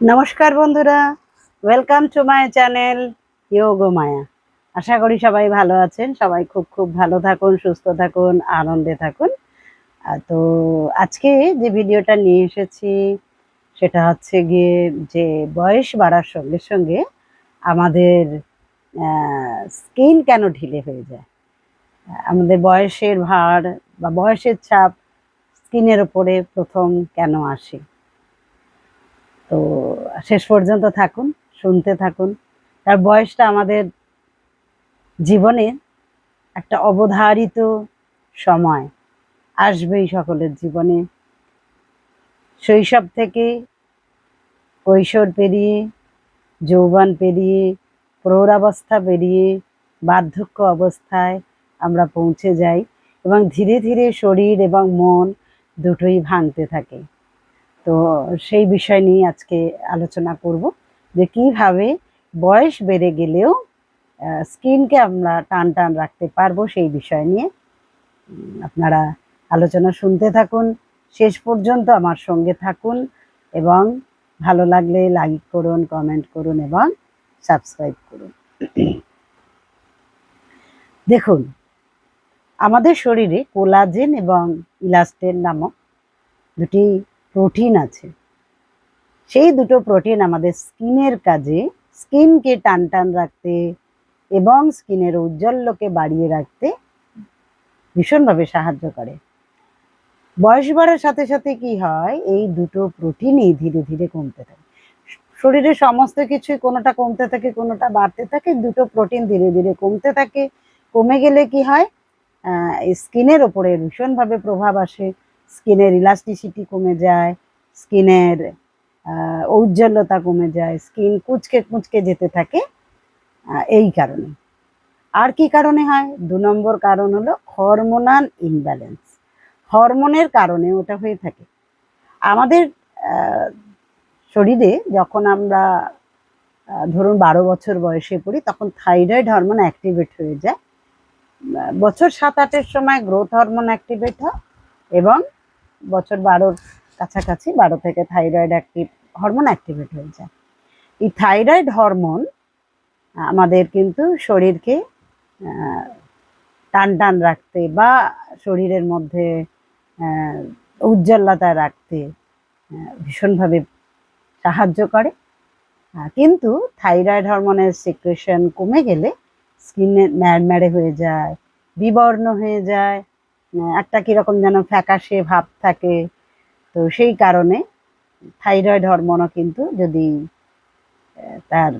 নমস্কার বন্ধুরা welcome to my channel Yoga Maya আশা করি সবাই ভালো আছেন, সবাই খুব খুব ভালো থাকুন, সুস্থ থাকুন, আনন্দে থাকুন। তো আজকে যে ভিডিওটা নিয়ে এসেছি, সেটা হচ্ছে গিয়ে যে বয়স বাড়ার সঙ্গে সঙ্গে আমাদের স্কিন কেন ঢিলে হয়ে যায়। আমাদের বয়সের ভার বা বয়সের ছাপ স্কিনের ওপরে প্রথম কেন আসে। তো শেষ পর্যন্ত থাকুন, শুনতে থাকুন। তার বয়সটা আমাদের জীবনে একটা অবধারিত সময়। আসবেই সকলের জীবনে। শৈশব থেকে কৈশোর পেরিয়ে, যৌবন পেরিয়ে, প্রৌঢ়াবস্থা পেরিয়ে, বার্ধক্য অবস্থায় আমরা পৌঁছে যাই এবং ধীরে ধীরে শরীর এবং মন দুটোই ভাঙতে থাকে। তো সেই বিষয় নিয়ে আজকে আলোচনা করব যে কীভাবে বয়স বেড়ে গেলেও স্কিনকে আমরা টান টান রাখতে পারব সেই বিষয় নিয়ে। আপনারা আলোচনা শুনতে থাকুন, শেষ পর্যন্ত আমার সঙ্গে থাকুন এবং ভালো লাগলে লাইক করুন কমেন্ট করুন এবং সাবস্ক্রাইব করুন। দেখুন, আমাদের শরীরে কোলাজেন এবং ইলাস্টেন নামক দুটি প্রোটিন আছে। সেই দুটো প্রোটিন আমাদের স্কিনের কাজে, স্কিনকে টান টান রাখতে এবং স্কিনের ঔজ্জ্বল্যকে বাড়িয়ে রাখতে ভীষণভাবে সাহায্য করে। বয়স বাড়ার সাথে সাথে কি হয়, এই দুটো প্রোটিনই ধীরে ধীরে কমতে থাকে। শরীরে সমস্ত কিছুই কোনোটা কমতে থাকে, কোনোটা বাড়তে থাকে, দুটো প্রোটিন ধীরে ধীরে কমতে থাকে। কমে গেলে কি হয় স্কিনের ওপরে ভীষণভাবে প্রভাব আসে। স্কিনের ইলাস্টিসিটি কমে যায়, স্কিনের ঔজ্জ্বল্যতা কমে যায়, স্কিন কুচকে কুচকে যেতে থাকে এই কারণে। আর কি কারণে হয়? দু নম্বর কারণ হলো হরমোনাল ইমব্যালেন্স হরমোনের কারণে ওটা হয়ে থাকে। আমাদের শরীরে যখন আমরা ধরুন বারো বছর বয়সে পড়ি, তখন থাইরয়েড হরমোন অ্যাক্টিভেট হয়ে যায়। বছর সাত আটের সময় গ্রোথ হরমোন অ্যাক্টিভেট হয় এবং বছর বারোর কাছাকাছি, বারো থেকে থাইরয়েড অ্যাক্টিভ হরমোন অ্যাক্টিভেট হয়ে যায়। এই থাইরয়েড হরমোন আমাদের কিন্তু শরীরকে টান টান রাখতে বা শরীরের মধ্যে উজ্জ্বলতা রাখতে ভীষণভাবে সাহায্য করে। কিন্তু থাইরয়েড হরমোনের সিক্রেশন কমে গেলে স্কিনে ম্যাড়ম্যাড়ে হয়ে যায়, বিবর্ণ হয়ে যায় একটা কীরকম যেন ফ্যাকাশে ভাব থাকে। তো সেই কারণে থাইরয়েড হরমোনও কিন্তু যদি তার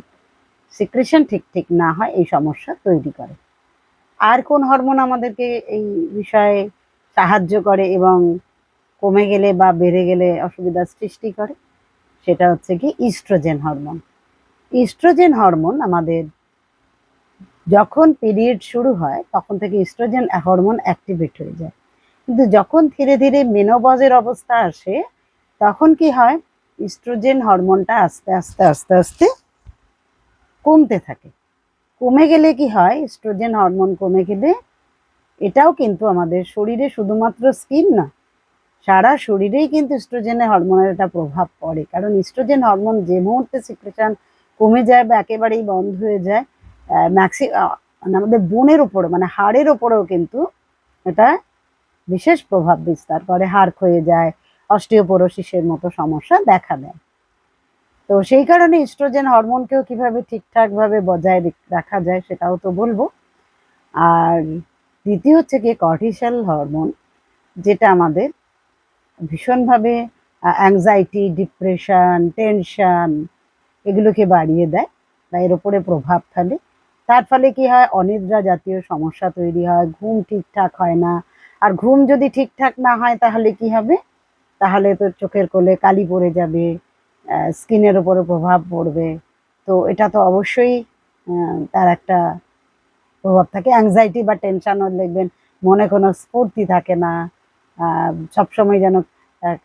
সিক্রেশন ঠিক ঠিক না হয়, এই সমস্যা তৈরি করে। আর কোন হরমোন আমাদেরকে এই বিষয়ে সাহায্য করে এবং কমে গেলে বা বেড়ে গেলে অসুবিধার সৃষ্টি করে? সেটা হচ্ছে কি ইস্ট্রোজেন হরমোন। ইস্ট্রোজেন হরমোন আমাদের যখন পিরিয়ড শুরু হয়, তখন থেকে ইস্ট্রোজেন হরমোন অ্যাক্টিভেট হয়ে যায়। কিন্তু যখন ধীরে ধীরে মেনোপজের অবস্থা আসে, তখন কি হয়? ইস্ট্রোজেন হরমোনটা আস্তে আস্তে আস্তে আস্তে কমতে থাকে। কমে গেলে কি হয়? ইস্ট্রোজেন হরমোন কমে গেলে এটাও কিন্তু আমাদের শরীরে শুধুমাত্র স্কিন না, সারা শরীরেই কিন্তু ইস্ট্রোজেনের হরমোনের একটা প্রভাব পড়ে। কারণ ইস্ট্রোজেন হরমোন যে মুহূর্তে সিক্রেশন কমে যায় বা একেবারেই বন্ধ হয়ে যায় ম্যাক্সি মানে আমাদের বোনের ওপরে মানে হাড়ের ওপরেও কিন্তু এটা বিশেষ প্রভাব বিস্তার করে। হাড় ক্ষয়ে যায়, অস্টিওপোরোসিসের মতো সমস্যা দেখা দেয়। তো সেই কারণে ইস্ট্রোজেন হরমোনকেও কীভাবে ঠিকঠাকভাবে বজায় রাখা যায় সেটাও তো বলব। আর দ্বিতীয় হচ্ছে কি কর্টিসল হরমোন যেটা আমাদের ভীষণভাবে অ্যাংজাইটি ডিপ্রেশন টেনশন এগুলোকে বাড়িয়ে দেয় বা এর উপরে প্রভাব ফেলে। তার ফলে কি হয়? অনিদ্রা জাতীয় সমস্যা তৈরি হয়, ঘুম ঠিকঠাক হয় না। আর ঘুম যদি ঠিকঠাক না হয় তাহলে কি হবে? তাহলে তো চোখের কোলে কালি পড়ে যাবে স্কিনের উপরে প্রভাব পড়বে। তো এটা তো অবশ্যই তার একটা প্রভাব থাকে। অ্যাংজাইটি বা টেনশানও দেখবেন, মনে কোনো স্ফূর্তি থাকে না। সবসময় যেন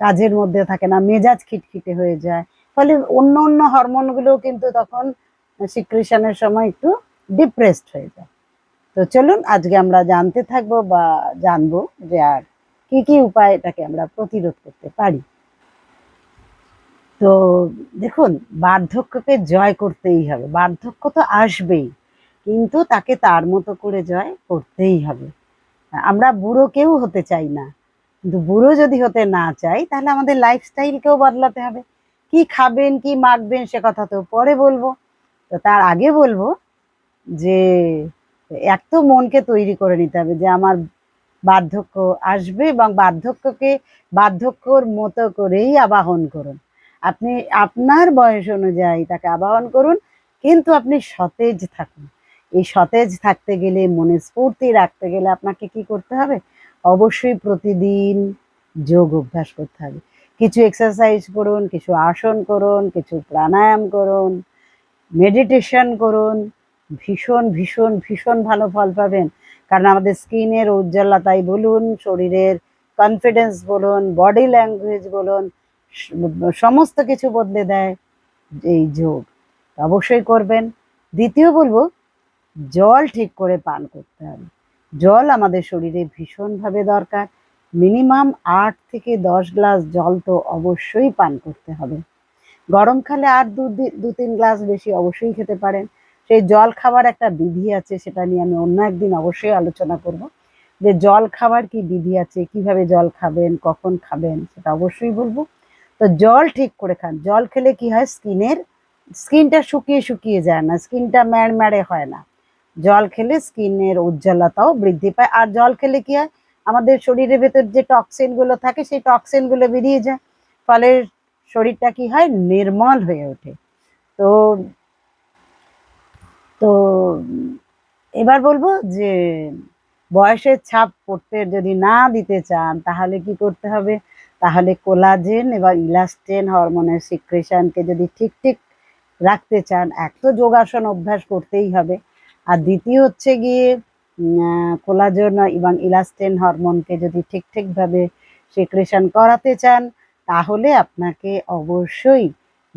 কাজের মধ্যে থাকে না, মেজাজ খিটখিটে হয়ে যায়। ফলে অন্য অন্য হরমোনগুলোও কিন্তু তখন সিক্রেশনের সময় একটু ডিপ্রেসড হয়ে যায়। তো চলুন আজকে আমরা জানতে থাকব বা জানব যে আর কি কি উপায় এটাকে আমরা প্রতিরোধ করতে পারি। তো দেখুন, বার্ধক্যকে জয় করতেই হবে। বার্ধক্য তো আসবেই, কিন্তু তাকে তার মতো করে জয় করতেই হবে। আমরা বুড়ো কেউ হতে চাই না, কিন্তু বুড়ো যদি হতে না চাই, তাহলে আমাদের লাইফস্টাইলকেও বদলাতে হবে। কি খাবেন, কি মাখবেন সে কথা তো পরে বলব। তো তার আগে বলব যে এক তো মনকে তৈরি করে নিতে হবে যে আমার বার্ধক্য আসবে এবং বার্ধক্যকে, বার্ধক্যর মতো করেই আবাহন করুন। আপনি আপনার বয়স অনুযায়ী তাকে আবাহন করুন, কিন্তু আপনি সতেজ থাকুন। এই সতেজ থাকতে গেলে, মনে স্ফূর্তি রাখতে গেলে আপনাকে কি করতে হবে? অবশ্যই প্রতিদিন যোগ অভ্যাস করতে হবে। কিছু এক্সারসাইজ করুন, কিছু আসন করুন, কিছু প্রাণায়াম করুন মেডিটেশন করুন ভীষণ ভীষণ ভীষণ ভালো ফল পাবেন। কারণ আমাদের স্কিনের উজ্জ্বলতাই বলুন, শরীরের কনফিডেন্স বলুন বডি ল্যাঙ্গুয়েজ বলুন, সমস্ত কিছু বদলে দেয় এই যোগ। অবশ্যই করবেন। দ্বিতীয় বলব, জল ঠিক করে পান করতে হবে। জল আমাদের শরীরে ভীষণভাবে দরকার। মিনিমাম আট থেকে দশ গ্লাস জল তো অবশ্যই পান করতে হবে। গরমকালে আর দু দু তিন গ্লাস বেশি অবশ্যই খেতে পারেন। সেই জল খাবার একটা বিধি আছে, সেটা নিয়ে আমি অন্য একদিন অবশ্যই আলোচনা করব। যে জল খাবার কি বিধি আছে, কীভাবে জল খাবেন, কখন খাবেন, সেটা অবশ্যই বলব। তো জল ঠিক করে খান। জল খেলে কি হয়? স্কিনের, স্কিনটা শুকিয়ে শুকিয়ে যায় না, স্কিনটা ম্যাড় ম্যাড়ে হয় না। জল খেলে স্কিনের উজ্জ্বলতাও বৃদ্ধি পায়। আর জল খেলে কি হয়? আমাদের শরীরের ভেতর যে টক্সিনগুলো থাকে, সেই টক্সিনগুলো বেরিয়ে যায়। ফলে শরীরটা কি হয়? নির্মল হয়ে ওঠে। তো তো, এবার বলব যে, বয়সের ছাপ পড়তে যদি না দিতে চান, তাহলে কি করতে হবে? তাহলে কোলাজেন এবং ইলাস্টেন হরমোনের সিক্রেশনকে যদি ঠিক ঠিক রাখতে চান, এক তো যোগাসন অভ্যাস করতেই হবে। আর দ্বিতীয় হচ্ছে গিয়ে কোলাজেন এবং ইলাস্টেন হরমোনকে যদি ঠিক ঠিকভাবে সিক্রেশন করাতে চান, তাহলে আপনাকে অবশ্যই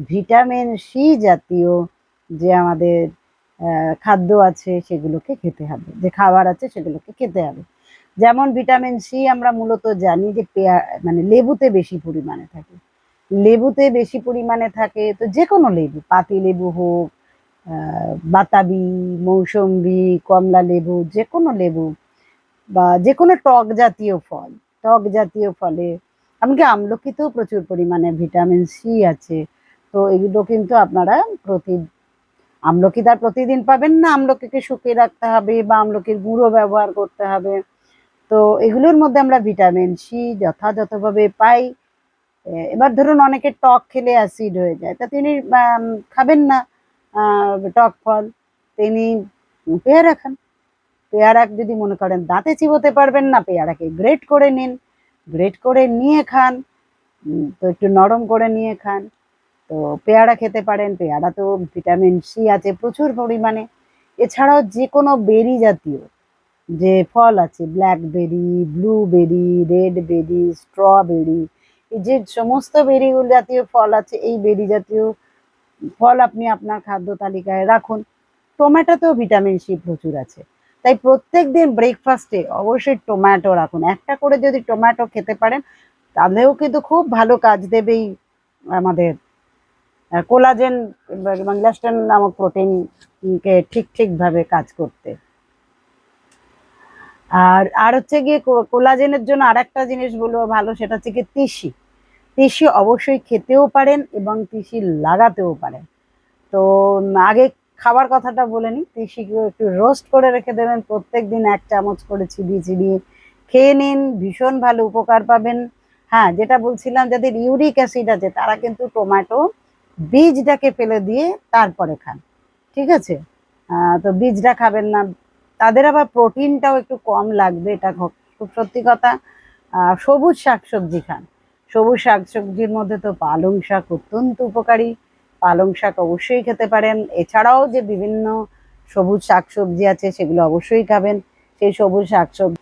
ভিটামিন সি জাতীয় যে আমাদের খাদ্য আছে সেগুলোকে খেতে হবে। যে খাবার আছে সেগুলোকে খেতে হবে। যেমন ভিটামিন সি আমরা মূলত জানি যে পেয়া মানে লেবুতে বেশি পরিমাণে থাকে। লেবুতে বেশি পরিমাণে থাকে তো যে কোনো লেবু, পাতি লেবু হোক বাতাবি, মৌসম্বি, কমলা লেবু যে কোনো লেবু বা যে কোনো টক জাতীয় ফল, টক জাতীয় ফলে, এমনকি আমলকিতেও প্রচুর পরিমাণে ভিটামিন সি আছে। তো এগুলো কিন্তু আপনারা প্রতি আমলকি তার প্রতিদিন পাবেন না, আমলকিকে শুকিয়ে রাখতে হবে বা আমলকির গুঁড়ো ব্যবহার করতে হবে। তো এগুলোর মধ্যে আমরা ভিটামিন সি যথাযথভাবে পাই। এবার ধরুন অনেকে টক খেলে অ্যাসিড হয়ে যায়, তা তিনি খাবেন না টক ফল। তিনি পেয়ারা খান। পেয়ারা যদি মনে করেন দাঁতে চিবোতে পারবেন না, পেয়ারাকে গ্রেট করে নিন। গ্রেট করে নিয়ে খান তো একটু নরম করে নিয়ে খান। তো পেয়ারা খেতে পারেন, পেয়ারাতেও ভিটামিন সি আছে প্রচুর পরিমাণে। এছাড়াও যে কোনো বেরি জাতীয়, যে ফল আছে blackberry blueberry red berry, strawberry, এই যে সমস্ত বেরি জাতীয় ফল আছে, এই বেরি জাতীয় ফল আপনি আপনার খাদ্য তালিকায় রাখুন। টমেটোতেও ভিটামিন সি প্রচুর আছে। তাই প্রত্যেক দিন ব্রেকফাস্টে অবশ্যই টমেটো রাখুন। একটা করে যদি টমেটো খেতে পারেন, তাহলেও কিন্তু খুব ভালো কাজ দেবেই আমাদের কোলাজেন এবং ইলাস্টেন নামক প্রোটিনকে ঠিক ঠিকভাবে কাজ করতে। আর আর হচ্ছে গিয়ে কোলাজেনের জন্য আর একটা জিনিস বলব ভালো, সেটা হচ্ছে গিয়ে তিসি। তিসি অবশ্যই খেতেও পারেন এবং তিসি লাগাতেও পারেন। তো আগে খাবার কথাটা বলে নিই তিসিকে একটু রোস্ট করে রেখে দেবেন প্রত্যেক দিন এক চামচ করে চিবিয়ে চিবিয়ে খেয়ে নিন, ভীষণ ভালো উপকার পাবেন। হ্যাঁ যেটা বলছিলাম যাদের ইউরিক অ্যাসিড আছে, তারা কিন্তু টমেটো বীজটাকে ফেলে দিয়ে তারপরে খান, ঠিক আছে? তো বীজটা খাবেন না। তাদের আবার প্রোটিনটাও একটু কম লাগবে, এটা খুব সত্যি কথা। সবুজ শাকসবজি খান। সবুজ শাকসবজির মধ্যে তো পালং শাক অত্যন্ত উপকারী। পালং শাক অবশ্যই খেতে পারেন। এছাড়াও যে বিভিন্ন সবুজ শাকসবজি আছে, সেগুলো অবশ্যই খাবেন। সেই সবুজ শাকসবজি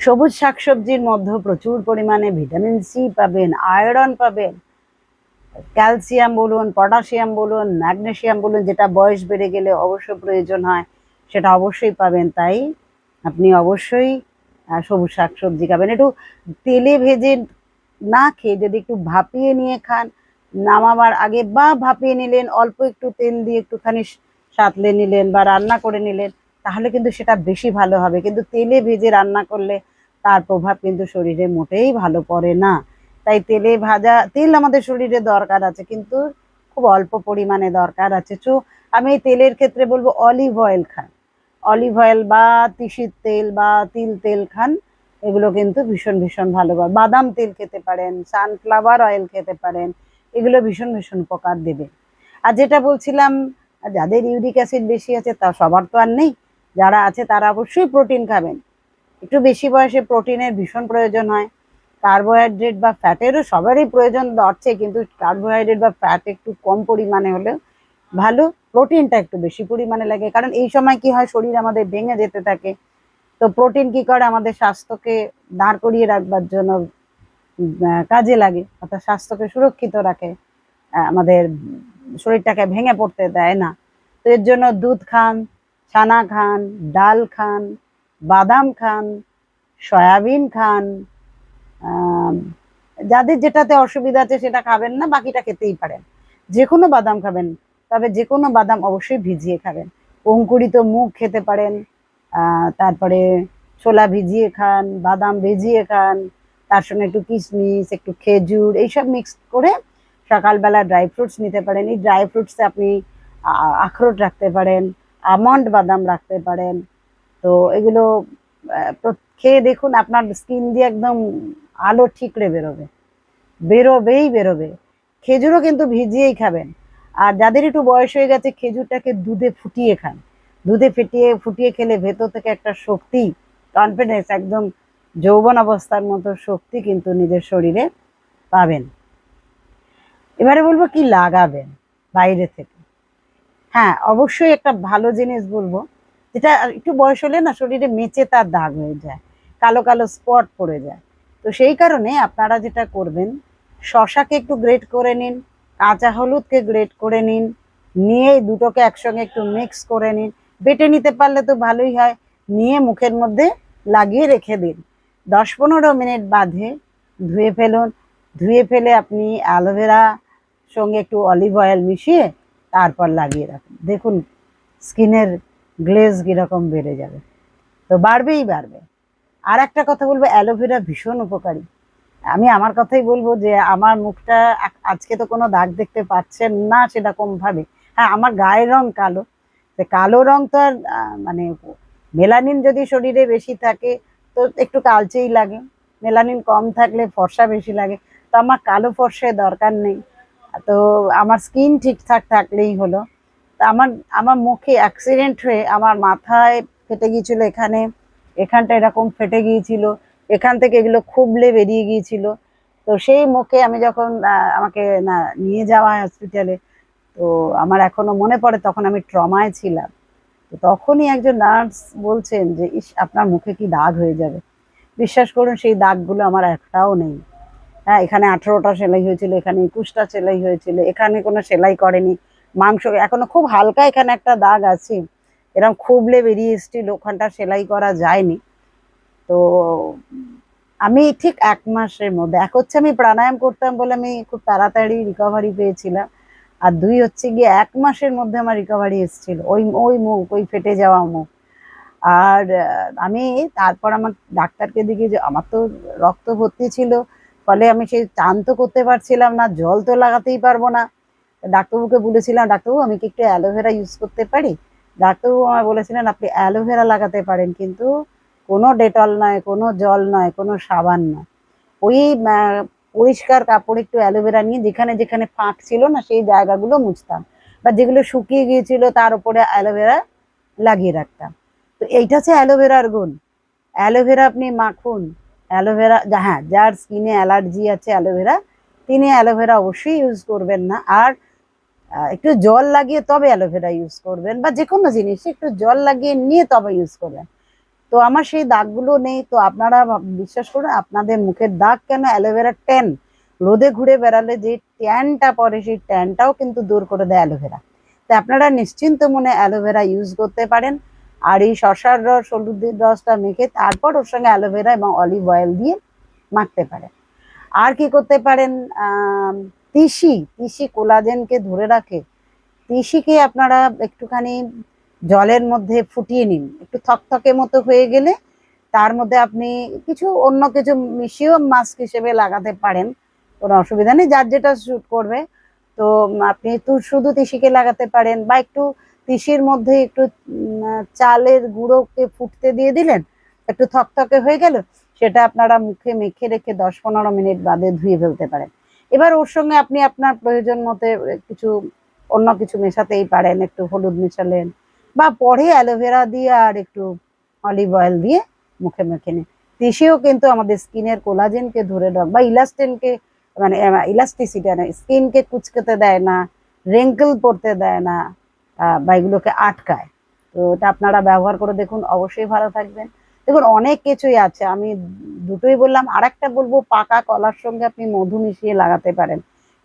সবুজ শাকসবজির মধ্যে প্রচুর পরিমাণে ভিটামিন সি পাবেন, আয়রন পাবেন। ক্যালসিয়াম বলুন, পটাশিয়াম বলুন, ম্যাগনেশিয়াম বলুন, যেটা বয়স বেড়ে গেলে অবশ্য প্রয়োজন হয়, সেটা অবশ্যই পাবেন। তাই আপনি অবশ্যই সবুজ শাকসবজি খাবেন। একটু তেলে ভেজে না খেয়ে যদি একটু ভাপিয়ে নিয়ে খান, নামাবার আগে বা ভাপিয়ে নিলেন, অল্প একটু তেল দিয়ে একটুখানি সাঁতলে নিলেন বা রান্না করে নিলেন, তাহলে কিন্তু সেটা বেশি ভালো হবে। কিন্তু তেলে ভেজে রান্না করলে তার প্রভাব কিন্তু শরীরে মোটেই ভালো পড়ে না। তাই তেলে ভাজা, তেল আমাদের শরীরে দরকার আছে, কিন্তু খুব অল্প পরিমাণে দরকার আছে। তো আমি এই তেলের ক্ষেত্রে বলব অলিভ অয়েল খান। অলিভ অয়েল বা তিসির তেল বা তিল তেল খান, এগুলো কিন্তু ভীষণ ভীষণ ভালো বাদাম তেল খেতে পারেন সানফ্লাওয়ার অয়েল খেতে পারেন, এগুলো ভীষণ ভীষণ উপকার দেবে। আর যেটা বলছিলাম, যাদের ইউরিক অ্যাসিড বেশি আছে, তা সবার তো আর নেই। যারা আছে, তারা অবশ্যই প্রোটিন খাবেন। একটু বেশি বয়সে প্রোটিনের ভীষণ প্রয়োজন হয়। কার্বোহাইড্রেট বা ফ্যাটেরও সবারই প্রয়োজন ধরছে কিন্তু কার্বোহাইড্রেট বা ফ্যাট একটু কম পরিমাণে হলেও ভালো প্রোটিনটা একটু বেশি পরিমাণে লাগে। কারণ এই সময় কি হয়, শরীর আমাদের ভেঙে যেতে থাকে। তো প্রোটিন কি করে? আমাদের স্বাস্থ্যকে দাঁড় করিয়ে রাখবার জন্য কাজে লাগে। অর্থাৎ স্বাস্থ্যকে সুরক্ষিত রাখে। আমাদের শরীরটাকে ভেঙে পড়তে দেয় না। তো এর জন্য দুধ খান, ছানা খান, ডাল খান, বাদাম খান, সয়াবিন খান যাদের যেটাতে অসুবিধা আছে সেটা খাবেন না, বাকিটা খেতেই পারেন। যে কোনো বাদাম খাবেন, তবে যে কোনো বাদাম অবশ্যই ভিজিয়ে খাবেন। অঙ্কুরিত মুগ খেতে পারেন তারপরে ছোলা ভিজিয়ে খান, বাদাম ভিজিয়ে খান, তার সঙ্গে একটু কিশমিশ, একটু খেজুর, এইসব মিক্স করে সকালবেলা ড্রাই ফ্রুটস নিতে পারেন। এই ড্রাই ফ্রুটসে আপনি আখরোট রাখতে পারেন, আমন্ড বাদাম রাখতে পারেন। তো এগুলো খেয়ে দেখুন, আপনার স্কিন দিয়ে একদম আলো ঠিকরে বেরোবে। বেরোবেই বেরোবে। খেজুরও কিন্তু ভিজিয়েই খাবেন। আর যাদের একটু বয়স হয়ে গেছে, খেজুরটাকে দুধে ফুটিয়ে খান। দুধে ফেটিয়ে, ফুটিয়ে খেলে ভেতর থেকে একটা শক্তি কনফিডেন্স একদম যৌবন অবস্থার মতো শক্তি কিন্তু নিজের শরীরে পাবেন। এবারে বলব কি লাগাবেন বাইরে থেকে? হ্যাঁ অবশ্যই একটা ভালো জিনিস বলব, যেটা একটু বয়স হলে না শরীরে মেচে তার দাগ হয়ে যায়। কালো কালো স্পট পড়ে যায়। তো সেই কারণে আপনারা যেটা করবেন, শশাকে একটু গ্রেট করে নিন, কাঁচা হলুদকে গ্রেট করে নিন, নিয়ে দুটোকে একসঙ্গে একটু মিক্স করে নিন। বেটে নিতে পারলে তো ভালোই হয়, নিয়ে মুখের মধ্যে লাগিয়ে রেখে দিন। দশ পনেরো মিনিট বাদে ধুয়ে ফেলুন। ধুয়ে ফেলে আপনি অ্যালোভেরা সঙ্গে একটু অলিভ অয়েল মিশিয়ে তারপর লাগিয়ে রাখুন। দেখুন স্কিনের গ্লেজ কীরকম বেড়ে যাবে। তো বাড়বেই বাড়বে। আর একটা কথা বলব অ্যালোভেরা ভীষণ উপকারী। আমি আমার কথাই বলব যে, আমার মুখটা আজকে তো কোনো দাগ দেখতে পাচ্ছেন না সেরকম ভাবে। হ্যাঁ আমার গায়ের রং কালো। কালো রং তো আর মানে মেলানিন যদি শরীরে বেশি থাকে, তো একটু কালচেই লাগে। মেলানিন কম থাকলে ফর্সা বেশি লাগে। তো আমার কালো ফর্সে দরকার নেই। তো আমার স্কিন ঠিকঠাক থাকলেই হলো। তা আমার আমার মুখে অ্যাক্সিডেন্ট হয়ে আমার মাথায় ফেটে গিয়েছিল এখানে। এখানটা এরকম ফেটে গিয়েছিল, এখান থেকে এগুলো খুবলে বেরিয়ে গিয়েছিল। তো সেই মুখে আমি যখন আমাকে, না, নিয়ে যাওয়া হসপিটালে তো আমার এখনও মনে পড়ে তখন আমি ট্রমায় ছিলাম। তো তখনই একজন নার্স বলছেন যে, ইস, আপনার মুখে কি দাগ হয়ে যাবে? বিশ্বাস করুন, সেই দাগগুলো আমার একটাও নেই। হ্যাঁ এখানে আঠেরোটা সেলাই হয়েছিল, এখানে একুশটা সেলাই হয়েছিল, এখানে কোনো সেলাই করেনি, মাংস, এখনও খুব হালকা এখানে একটা দাগ আছে। এরকম খুবলে বেরিয়ে এসেছিল, ওখানটা সেলাই করা যায়নি। তো আমি ঠিক এক মাসের মধ্যে, এক হচ্ছে আমি প্রাণায়াম করতাম বলে আমি খুব তাড়াতাড়ি রিকভারি পেয়েছিলাম, আর দুই হচ্ছে গিয়ে এক মাসের মধ্যে আমার রিকভারি এসেছিল, ওই ওই মুখ, ওই ফেটে যাওয়া মুখ। আর আমি তারপর আমার ডাক্তারকে দিকে যে আমার তো রক্ত ভর্তি ছিল, ফলে আমি সেই চান তো করতে পারছিলাম না, জল তো লাগাতেই পারব না। ডাক্তারবাবুকে বলেছিলাম, ডাক্তারবাবু, আমি কি একটু অ্যালোভেরা ইউজ করতে পারি? ডাক্তারবাবু আমায় বলেছিলেন আপনি অ্যালোভেরা লাগাতে পারেন, কিন্তু কোনো ডেটল নয়, কোনো জল নয়, কোনো সাবান নয়। ওই পরিষ্কার কাপড় একটু অ্যালোভেরা নিয়ে যেখানে যেখানে ফাঁক ছিল না সেই জায়গাগুলো মুছতাম বা যেগুলো শুকিয়ে গিয়েছিল তার উপরে অ্যালোভেরা লাগিয়ে রাখতাম। তো এইটা হচ্ছে অ্যালোভেরার গুণ। অ্যালোভেরা আপনি মাখুন, অ্যালোভেরা হ্যাঁ যার স্কিনে অ্যালার্জি আছে অ্যালোভেরা, তিনি অ্যালোভেরা অবশ্যই ইউজ করবেন না। আর একটু জল লাগিয়ে তবে অ্যালোভেরা ইউজ করবেন বা যে কোনো জিনিস, একটু জল লাগিয়ে নিয়ে তবে ইউজ করবেন। তো আমার সেই দাগগুলো নেই, তো আপনারা বিশ্বাস করুন, আপনাদের মুখের দাগ কেন অ্যালোভেরা ট্যান রোদে ঘুরে বেড়ালে যে ট্যানটা পড়ে সেই ট্যানটাও কিন্তু দূর করে দেয় অ্যালোভেরা। তো আপনারা নিশ্চিন্ত মনে অ্যালোভেরা ইউজ করতে পারেন। আর এই শশার রস হলুদের রসটা মেখে তারপর ওর সঙ্গে অ্যালোভেরা এবং অলিভ অয়েল দিয়ে মাখতে পারেন। আর কি করতে পারেন? তিসি তিসি কোলাজেনকে ধরে রাখে। তিসিকে আপনারা একটুখানি জলের মধ্যে ফুটিয়ে নিন। একটু থকথকে মতো হয়ে গেলে তার মধ্যে আপনি কিছু অন্য কিছু মিশিয়েও মাস্ক হিসেবে লাগাতে পারেন। কোনো অসুবিধা নেই, যার যেটা শ্যুট করবে। তো আপনি তো, শুধু তিসিকে লাগাতে পারেন বা একটু তিসির মধ্যে একটু চালের গুঁড়োকে ফুটতে দিয়ে দিলেন, একটু থকথকে হয়ে গেল, সেটা আপনারা মুখে মেখে রেখে দশ পনেরো মিনিট বাদে ধুয়ে ফেলতে পারেন। এবার ওর সঙ্গে আপনি আপনার প্রয়োজন মতে কিছু অন্য কিছু মেশাতেই পারেন, একটু হলুদ মেশালেন বা পরে অ্যালোভেরা দিয়ে আর একটু অলিভ অয়েল দিয়ে মুখে মেখে নিন। তিসিও কিন্তু আমাদের স্কিনের কোলাজেনকে ধরে রাখ বা ইলাস্টেনকে মানে ইলাস্টিসিটি স্কিনকে কুচকাতে দেয় না রেঙ্কেল পড়তে দেয় না বা এগুলোকে আটকায়। তো এটা আপনারা ব্যবহার করে দেখুন। অবশ্যই ভালো থাকবেন। দেখুন, অনেক কিছুই আছে। আমি দুটোই বললাম আর একটা বলব, পাকা কলার সঙ্গে আপনি মধু মিশিয়ে লাগাতে পারেন।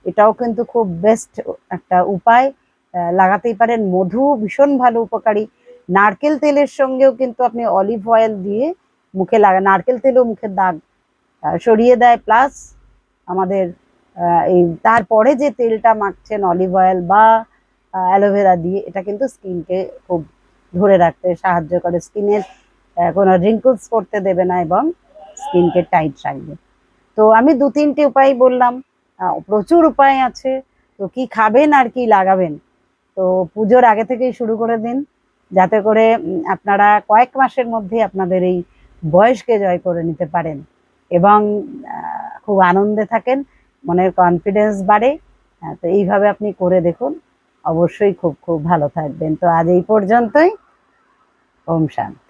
এটাও কিন্তু খুব বেস্ট একটা উপায়। লাগাতেই পারেন। মধু ভীষণ ভালো উপকারী। নারকেল তেলের সঙ্গেও কিন্তু আপনি অলিভ অয়েল দিয়ে মুখে লাগা নারকেল তেলও মুখের দাগ সরিয়ে দেয়। প্লাস আমাদের এই তারপরে যে তেলটা মাখছেন অলিভ অয়েল বা অ্যালোভেরা দিয়ে, এটা কিন্তু স্কিনকে খুব ধরে রাখতে সাহায্য করে। স্কিনের কোনো রিঙ্কলস করতে দেবে না এবং স্কিনকে টাইট রাখবে। তো আমি দু তিনটে উপায় বললাম প্রচুর উপায় আছে। তো কি খাবেন আর কি লাগাবেন? তো পুজোর আগে থেকেই শুরু করে দিন, যাতে করে আপনারা কয়েক মাসের মধ্যে আপনাদের এই বয়সকে জয় করে নিতে পারেন এবং খুব আনন্দে থাকেন, মনের কনফিডেন্স বাড়ে। তো এইভাবে আপনি করে দেখুন। অবশ্যই খুব খুব ভালো থাকবেন। তো আজ এই পর্যন্তই। ওম শান্তি।